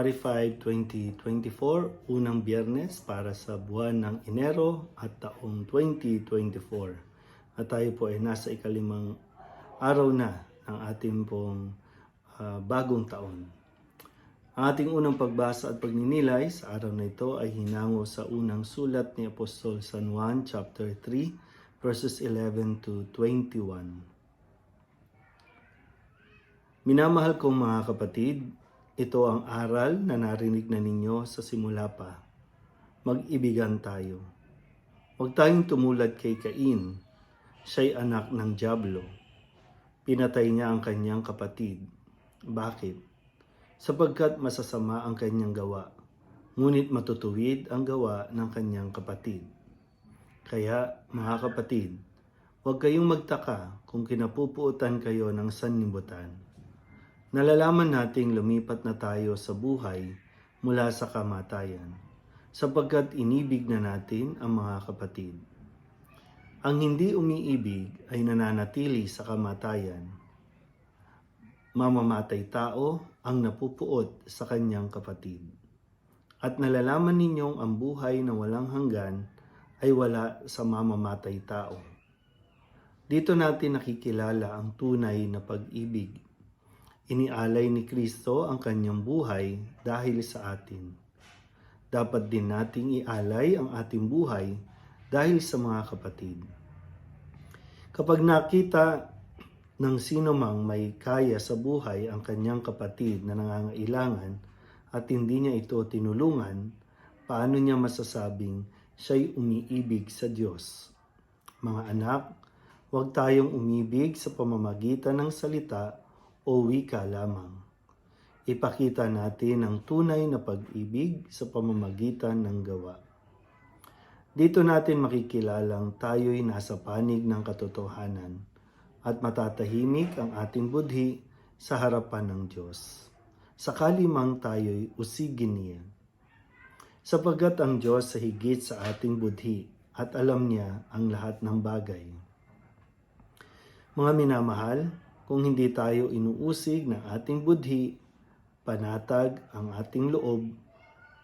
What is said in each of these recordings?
January 5, 2024, unang biyernes para sa buwan ng Enero at taong 2024. At tayo po ay nasa ikalimang araw na ng ating pong ah, bagong taon. Ang ating unang pagbasa at pagninilay sa araw na ito ay hinango sa unang sulat ni Apostol San Juan chapter 3 verses 11 to 21. Minamahal kong mga kapatid, ito ang aral na narinig na ninyo sa simula pa. Mag-ibigan tayo. Huwag tayong tumulad kay Cain. Siya'y anak ng Diablo. Pinatay niya ang kanyang kapatid. Bakit? Sapagkat masasama ang kanyang gawa, ngunit matutuwid ang gawa ng kanyang kapatid. Kaya, mga kapatid, huwag kayong magtaka kung kinapupuutan kayo ng sanlibutan. Nalalaman nating lumipat na tayo sa buhay mula sa kamatayan, sapagkat inibig na natin ang mga kapatid. Ang hindi umiibig ay nananatili sa kamatayan. Mamamatay tao ang napupuot sa kanyang kapatid. At nalalaman ninyong ang buhay na walang hanggan ay wala sa mamamatay tao. Dito natin nakikilala ang tunay na pag-ibig. Inialay ni Kristo ang kanyang buhay dahil sa atin. Dapat din nating ialay ang ating buhay dahil sa mga kapatid. Kapag nakita ng sino mang may kaya sa buhay ang kanyang kapatid na nangangailangan at hindi niya ito tinulungan, paano niya masasabing siya'y umiibig sa Diyos? Mga anak, huwag tayong umibig sa pamamagitan ng salita o wika lamang. Ipakita natin ang tunay na pag-ibig sa pamamagitan ng gawa. Dito natin makikilalang tayo'y nasa panig ng katotohanan at matatahimik ang ating budhi sa harapan ng Diyos. Sakali mang tayo'y usigin niya. Sapagkat ang Diyos sa higit sa ating budhi at alam niya ang lahat ng bagay. Mga minamahal, kung hindi tayo inuusig ng ating budhi, panatag ang ating loob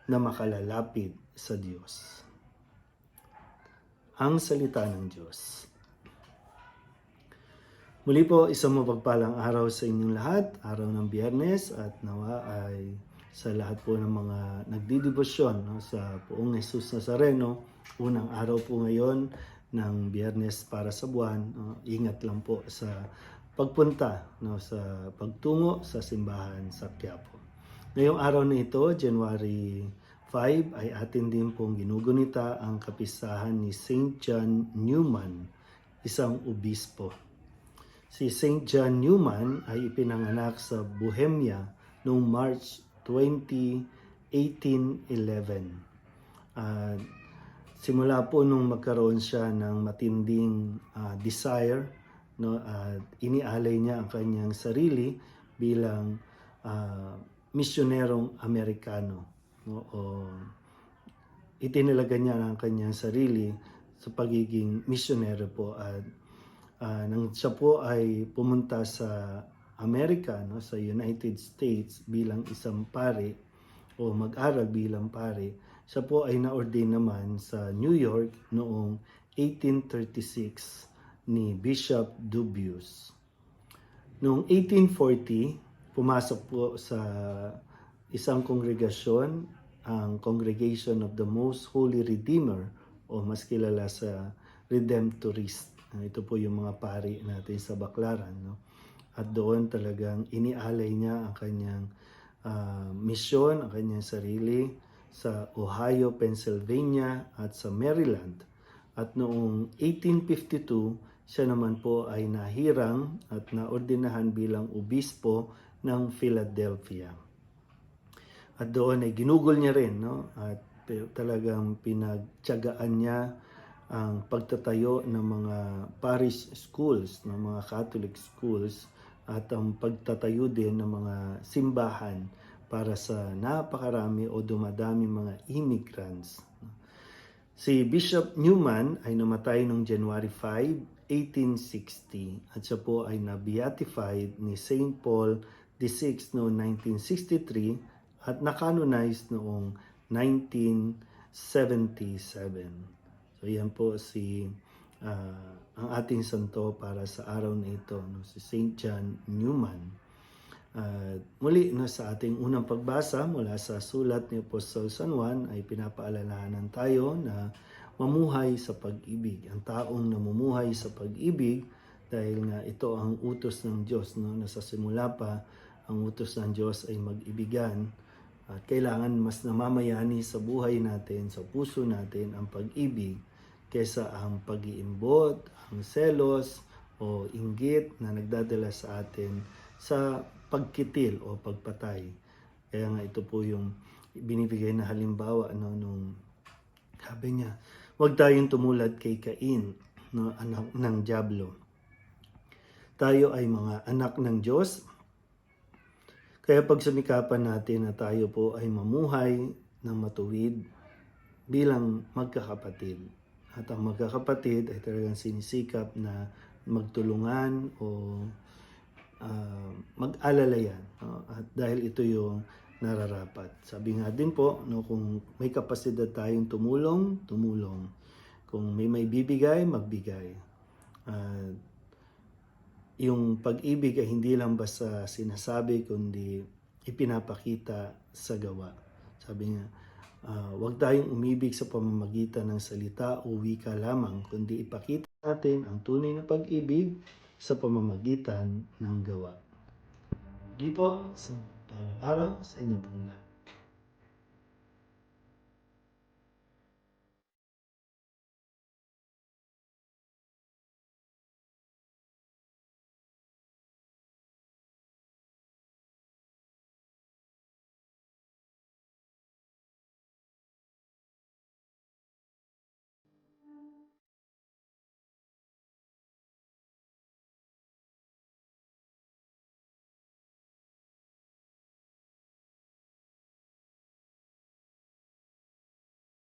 na makalalapit sa Diyos. Ang salita ng Diyos. Muli po, isang mapagpalang araw sa inyong lahat, araw ng biyernes at nawa ay sa lahat po ng mga nagdidibosyon no, sa poong Jesus Nazareno. Unang araw po ngayon ng biyernes para sa buwan. No, ingat lang po sa pagpunta, no, sa pagtungo sa simbahan sa Quiapo. Ngayong araw na ito, January 5, ay atin din pong ginugunita ang kapistahan ni St. John Newman, isang obispo. Si St. John Newman ay ipinanganak sa Bohemia noong March 20, 1811. At simula po nung magkaroon siya ng matinding ah, desire, no, at inialay niya ang kanyang sarili bilang ah, misyonerong Amerikano. No, o itinalaga niya ang kanyang sarili sa pagiging misyonero po at ah, nang siya po ay pumunta sa Amerika, no, sa United States bilang isang pare o mag-aral bilang pare, siya po ay na-ordain naman sa New York noong 1836 ni Bishop Dubius. Noong 1840, pumasok po sa isang kongregasyon, ang Congregation of the Most Holy Redeemer o mas kilala sa Redemptorist. Ito po yung mga pari natin sa Baklaran. No? At doon talagang inialay niya ang kanyang ah, misyon, ang kanyang sarili sa Ohio, Pennsylvania at sa Maryland. At noong 1852, siya naman po ay nahirang at naordinahan bilang obispo ng Philadelphia. At doon ay ginugol niya rin, no? At talagang pinagtiyagaan niya ang pagtatayo ng mga parish schools, ng mga Catholic schools, at ang pagtatayo din ng mga simbahan para sa napakarami o dumadami mga immigrants. Si Bishop Newman ay namatay noong January 5, 1860 at siya po ay na-beatified ni St. Paul VI noong 1963 at nakanonize noong 1977. So yan po si ah, ang ating santo para sa araw na ito, no, si St. John Newman. At muli no, sa ating unang pagbasa mula sa sulat ni Apostol San Juan ay pinapaalalahanan tayo na mamuhay sa pag-ibig. Ang taong namumuhay sa pag-ibig dahil nga ito ang utos ng Diyos. No? Nasa simula pa, ang utos ng Diyos ay mag-ibigan. At kailangan mas namamayani sa buhay natin, sa puso natin ang pag-ibig kesa ang pag-iimbot, ang selos o inggit na nagdadala sa atin sa pagkitil o pagpatay. Kaya nga ito po yung binibigay na halimbawa ano, nung sabi niya, huwag tayong tumulad kay Cain, no, anak ng Diablo. Tayo ay mga anak ng Diyos. Kaya pagsumikapan natin na tayo po ay mamuhay ng matuwid bilang magkakapatid. At ang magkakapatid ay talagang sinisikap na magtulungan o ah, mag-alalayan. no? At dahil ito yung nararapat. Sabi nga din po, no, kung may kapasidad tayong tumulong, tumulong. Kung may may bibigay, magbigay. At yung pag-ibig ay hindi lang basta sinasabi, kundi ipinapakita sa gawa. Sabi niya, ah, huwag tayong umibig sa pamamagitan ng salita o wika lamang, kundi ipakita natin ang tunay na pag-ibig sa pamamagitan ng gawa. Hindi po, sa araw sa inyong pong lahat.